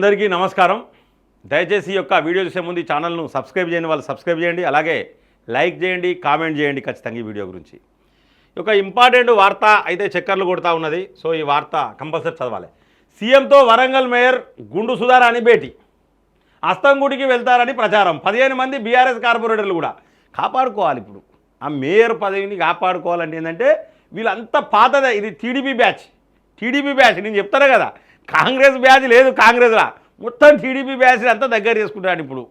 అందరికీ నమస్కారం. దయచేసి ఈ యొక్క వీడియో చూసే ముందు ఛానల్ను సబ్స్క్రైబ్ చేయని వాళ్ళు సబ్స్క్రైబ్ చేయండి. అలాగే లైక్ చేయండి కామెంట్ చేయండి ఖచ్చితంగా ఈ వీడియో గురించి. ఒక ఇంపార్టెంట్ వార్త అయితే చక్కర్లు కొడతా ఉన్నది. సో ఈ వార్త కంపల్సరీ చదవాలి. సీఎంతో వరంగల్ మేయర్ గుండు సుధార్ అని భేటీ. అస్తంగుడికి వెళ్తారని ప్రచారం. పదిహేను మంది బీఆర్ఎస్ కార్పొరేటర్లు కూడా కాపాడుకోవాలి ఇప్పుడు. ఆ మేయర్ పదవిని కాపాడుకోవాలంటే ఏంటంటే వీళ్ళంతా పాతదే. ఇది టీడీపీ బ్యాచ్. TDP batch. నేను చెప్తాను కదా. కాంగ్రెస్ బ్యాచ్ లేదు కాంగ్రెస్లా. మొత్తం టీడీపీ బ్యాచ్ అంతా దగ్గర చేసుకుంటాడు ఇప్పుడు.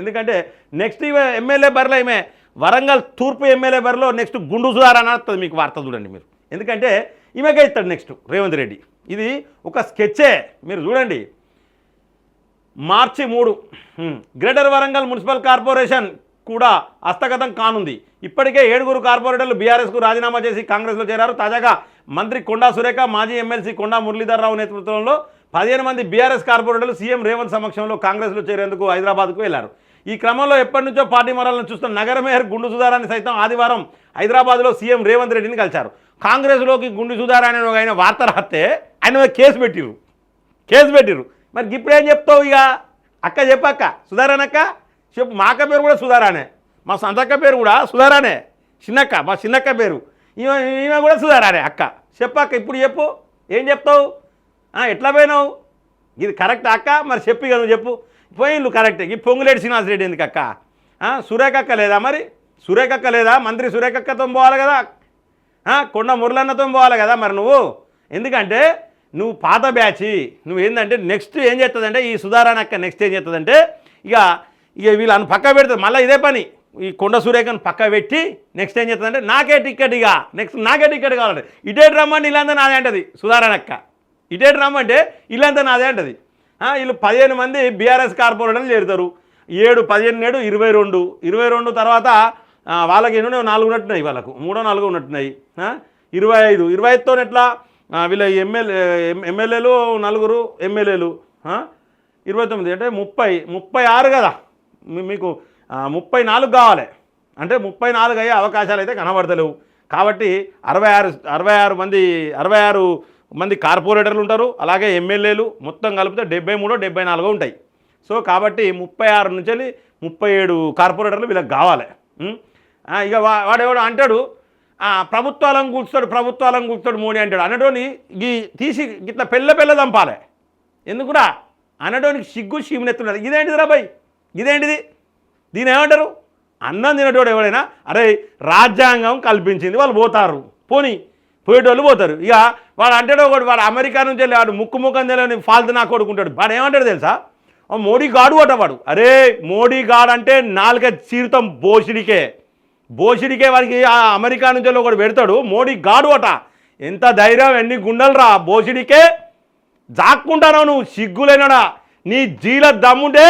ఎందుకంటే నెక్స్ట్ ఎమ్మెల్యే బరిలో ఈమె వరంగల్ తూర్పు ఎమ్మెల్యే బరిలో నెక్స్ట్ గుండు సుధార్ అని వస్తుంది మీకు వార్త చూడండి మీరు. ఎందుకంటే ఈమెకే ఇస్తాడు నెక్స్ట్ రేవంత్ రెడ్డి. ఇది ఒక స్కెచ్చే. మీరు చూడండి. మార్చి మూడు గ్రేటర్ వరంగల్ మున్సిపల్ కార్పొరేషన్ కూడా హస్తగతం కానుంది. ఇప్పటికే ఏడుగురు కార్పొరేటర్లు బీఆర్ఎస్కు రాజీనామా చేసి కాంగ్రెస్లో చేరారు. తాజాగా మంత్రి కొండా సురేఖ మాజీ ఎమ్మెల్సీ కొండా మురళీధర్రావు నేతృత్వంలో పదిహేను మంది బీఆర్ఎస్ కార్పొరేటర్లు సీఎం రేవంత్ సమక్షంలో కాంగ్రెస్లో చేరేందుకు హైదరాబాద్కు వెళ్ళారు ఈ క్రమంలో ఎప్పటి నుంచో పార్టీ మరాలను చూస్తున్న నగర మేయర్ గుండు సుధారాన్ని సైతం ఆదివారం హైదరాబాద్లో సీఎం రేవంత్ రెడ్డిని కలిశారు. కాంగ్రెస్లోకి గుండు సుధారాన్ని ఒక ఆయన వార్త రాస్తే ఆయన కేసు పెట్టిరు. కేసు పెట్టిరు. మరి ఇప్పుడు ఏం చెప్తావు ఇక? అక్క చెప్పక్క సుధారానక్క చెప్పు మా అక్క పేరు కూడా సుధారానే. మా సంతక్క పేరు కూడా సుధారానే. చిన్నక్క మా చిన్నక్క పేరు. ఈమె ఈమె కూడా సుధారానే అక్క. చెప్పక్క ఇప్పుడు చెప్పు. ఏం చెప్తావు? ఎట్లా పోయినావు? ఇది కరెక్ట్ అక్క? మరి చెప్పి ఇక నువ్వు చెప్పు. పోయిండు కరెక్ట్ ఈ పొంగులేటి శ్రీనివాస్ రెడ్డి ఎందుకు అక్క? సురేఖక్క లేదా మరి? సురేఖక్క లేదా? మంత్రి సురేఖక్కతో పోవాలి కదా? కొండ మురళన్నతో పోవాలి కదా మరి నువ్వు? ఎందుకంటే నువ్వు పాత బ్యాచి. నువ్వు ఏంటంటే నెక్స్ట్ ఏం చేస్తుందంటే ఈ సుధారాణక్క నెక్స్ట్ ఏం చేస్తుందంటే ఇక ఇక వీళ్ళని పక్క పెడతారు. మళ్ళీ ఇదే పని. ఈ కొండ సూర్యకాన్ని పక్క పెట్టి నెక్స్ట్ ఏం చేస్తుందంటే నాకే టికెట్ ఇక. నెక్స్ట్ నాకే టికెట్ కావాలంటే. ఇటే రమ్మని ఇల్లంతా నాదే అంటది. సుధారణక్క ఇటే రమ్మంటే ఇల్లంతా నాదే అంటది. వీళ్ళు పదిహేను మంది బీఆర్ఎస్ కార్పొరేటర్లు చేరుతారు. ఏడు పదిహేను నేడు ఇరవై రెండు. ఇరవై రెండు తర్వాత వాళ్ళకి ఎన్నో నాలుగు ఉన్నట్టున్నాయి వాళ్ళకు. మూడో నాలుగు ఉన్నట్టున్నాయి. ఇరవై ఐదు. ఇరవై ఐదుతో ఎట్లా? వీళ్ళ ఎమ్మెల్యే ఎమ్మెల్యేలు నలుగురు ఎమ్మెల్యేలు ఇరవై తొమ్మిది అంటే ముప్పై. ముప్పై ఆరు కదా. మీకు ముప్పై నాలుగు కావాలి. అంటే ముప్పై నాలుగు అయ్యే అవకాశాలు అయితే కనబడతలేవు. కాబట్టి అరవై ఆరు అరవై ఆరు మంది అరవై ఆరు మంది కార్పొరేటర్లు ఉంటారు అలాగే ఎమ్మెల్యేలు మొత్తం కలిపితే డెబ్బై మూడో డెబ్బై నాలుగో ఉంటాయి. సో కాబట్టి ముప్పై ఆరు నుంచి వెళ్ళి ముప్పై ఏడు కార్పొరేటర్లు వీళ్ళకి కావాలి. ఇక వా వాడెవడు అంటాడు ప్రభుత్వాలం ప్రభుత్వాలను కూర్చుతాడు ప్రభుత్వాలను కూర్చుతాడు మోడీ అంటాడు. అనడోని ఈ తీసి ఇట్లా పెళ్ళ పెళ్ళ చంపాలి. ఎందుకురా? అనడోనికి సిగ్గు చీమనెత్తున్నది ఇదేంటిదిరా రాబాయ్ ఇదేంటిది? దీని ఏమంటారు? అన్నం తినేటోడు ఎవడైనా అరే రాజ్యాంగం కల్పించింది వాళ్ళు పోతారు. పోని పోయేటోళ్ళు పోతారు. ఇక వాడు అంటాడు ఒకటి వాడు అమెరికా నుంచి వెళ్ళి వాడు ముక్కు ముఖం తెలియని ఫాల్తు నా కొడుకుంటాడు. వాడు ఏమంటాడు తెలుసా? మోడీ గాడు అట వాడు. అరే మోడీ గాడ్ అంటే నాలుగ చీరుతాం బోసిడికే బోసిడికే వాడికి అమెరికా నుంచి వెళ్ళి ఒకటి పెడతాడు. మోడీ గాడు అట. ఎంత ధైర్యం ఎన్ని గుండెలు రా. బోసిడికే జాక్కుంటానో నువ్వు సిగ్గులేనడా. నీ జీల దమ్ముంటే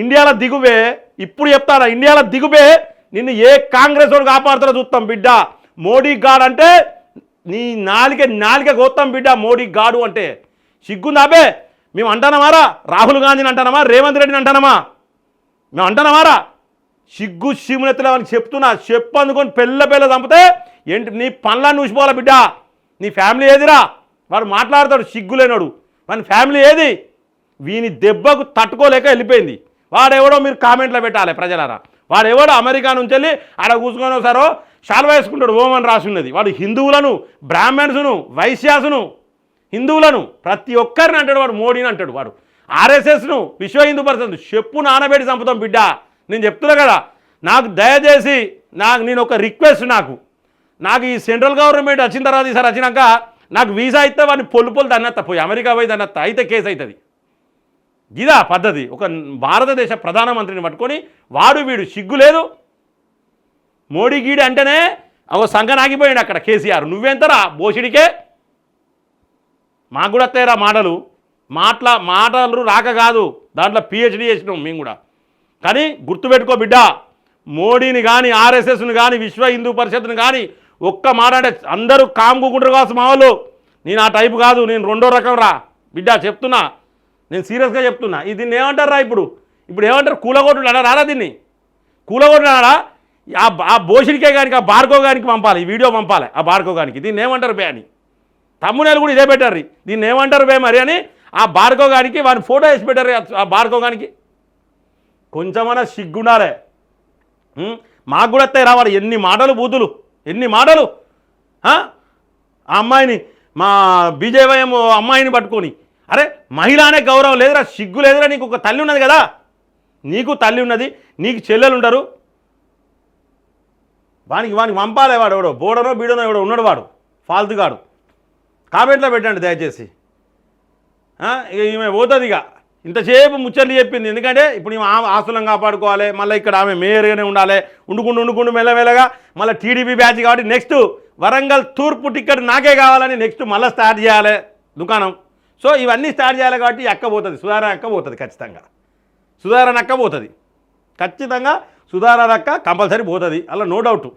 ఇండియాలో దిగువే ఇప్పుడు చెప్తారా ఇండియాలో దిగువే నిన్ను ఏ కాంగ్రెస్ వాడు కాపాడుతారో చూస్తాం బిడ్డ. మోడీ గాడ్ అంటే నీ నాలిక నాలిక కోస్తాం బిడ్డ మోడీ గాడు అంటే. సిగ్గుందాబే మేము అంటానమారా? రాహుల్ గాంధీని అంటానమా? రేవంత్ రెడ్డిని అంటానమా? మేము అంటానమారా? సిగ్గు సిమునెత్తలే అని చెప్తున్నా. చెప్పు అందుకొని పెళ్ళ పెళ్ళ చంపితే ఏంటి నీ పనులను చూసిపోవాలా బిడ్డ? నీ ఫ్యామిలీ ఏదిరా? వాడు మాట్లాడతాడు సిగ్గులేనాడు. మన ఫ్యామిలీ ఏది? వీని దెబ్బకు తట్టుకోలేక వెళ్ళిపోయింది. వాడెవడో మీరు కామెంట్లో పెట్టాలి ప్రజలారా. వాడెవడో అమెరికా నుంచి వెళ్ళి ఆడ కూర్చుకొని ఒకసారో శాల్వ వేసుకుంటాడు ఓమని రాసున్నది రాసి ఉన్నది. వాడు హిందువులను బ్రాహ్మణ్స్ను వైశ్యాసును హిందువులను ప్రతి ఒక్కరిని అంటాడు వాడు మోడీని అంటాడు వాడు. ఆర్ఎస్ఎస్ను విశ్వ హిందూ పరిషత్ చెప్పు నానబెట్టి చంపుతాం బిడ్డ. నేను చెప్తున్నా కదా నాకు దయచేసి నాకు నేను ఒక రిక్వెస్ట్ నాకు. నాకు ఈ సెంట్రల్ గవర్నమెంట్ వచ్చిన తర్వాత ఈసారి వచ్చినాక నాకు వీసా అయితే వాడిని పొల్లు పొల్లు దన్నత్త పోయి అమెరికా పోయి దన్నత్త అయితే కేసు అవుతుంది. ఇదా పద్ధతి. ఒక భారతదేశ ప్రధానమంత్రిని పట్టుకొని వాడు వీడు సిగ్గు లేదు. మోడీ గీడి అంటేనే ఒక సంఘనాగిపోయాడు అక్కడ కేసీఆర్. నువ్వెంతరా బోషిడికే మాకు కూడా వస్తాయిరా మాటలు. మాటల మాటలు రాక కాదు. దాంట్లో పిహెచ్డీ చేసినాం మేము కూడా. కానీ గుర్తుపెట్టుకో బిడ్డ మోడీని కానీ ఆర్ఎస్ఎస్ని కానీ విశ్వ హిందూ పరిషత్ని కానీ ఒక్క మాట అంటే అందరూ కామ్గుకుంటారు కావచ్చు మా వాళ్ళు. నేను ఆ టైపు కాదు నేను రెండో రకం రా. బిడ్డ చెప్తున్నా. నేను సీరియస్గా చెప్తున్నా. ఇది దీన్ని ఏమంటారు రా ఇప్పుడు? ఇప్పుడు ఏమంటారు? కూలగొట్టుడు అన్నారా రారా దీన్ని? కూలగొట్టుడు అన్నారా ఆ ఆ బోషిడికే కానీ ఆ బార్కో గానికి పంపాలి. ఈ వీడియో పంపాలి. ఆ బార్కో గానికి. దీన్ని ఏమంటారు బే అని? తమ్మునేలు కూడా ఇదే పెట్టారు. దీన్ని ఏమంటారు బే మరి అని? ఆ బార్కో గానికి వారిని ఫోటో వేసి పెట్టారు ఆ బార్కో గానికి. కొంచెమైనా సిగ్గుండాలే. మాకు కూడా వస్తాయి రావాలి ఎన్ని మాటలు బూతులు? ఎన్ని మాటలు? ఆ? అమ్మాయిని మా బీజేవైఎం అమ్మాయిని పట్టుకొని అరే మహిళ అనే గౌరవం లేదురా సిగ్గు లేదురా నీకు ఒక తల్లి ఉన్నది కదా. నీకు తల్లి ఉన్నది నీకు చెల్లెలు ఉండరు. వానికి వానికి పంపాలే వాడు ఎవడో బోడనో బీడనో ఎవడో ఉన్నాడు వాడు ఫాల్తుగాడు. కామెంట్లో పెట్టండి దయచేసి. ఇక ఈమె పోతుంది ఇక. ఇంతసేపు ముచ్చట్లు చెప్పింది ఎందుకంటే ఇప్పుడు ఈమె ఆస్తులను కాపాడుకోవాలి మళ్ళీ ఇక్కడ ఆమె మేయర్గానే ఉండాలి ఉండుకుంటూ ఉండుకుంటూ మెల్లమెల్లగా మళ్ళీ టీడీపీ బ్యాచ్ కాబట్టి నెక్స్ట్ వరంగల్ తూర్పు టిక్కెట్ నాకే కావాలని నెక్స్ట్ మళ్ళీ స్టార్ట్ చేయాలి. దుకాణం. సో ఇవన్నీ స్టార్ట్ చేయాలి కాబట్టి ఎక్కబోతుంది అక్క పోతుంది. సుధారణ అక్క పోతుంది ఖచ్చితంగా. సుధారణ అక్క పోతుంది. ఖచ్చితంగా సుధారణ అక్క కంపల్సరీ పోతుంది. అలా నో డౌట్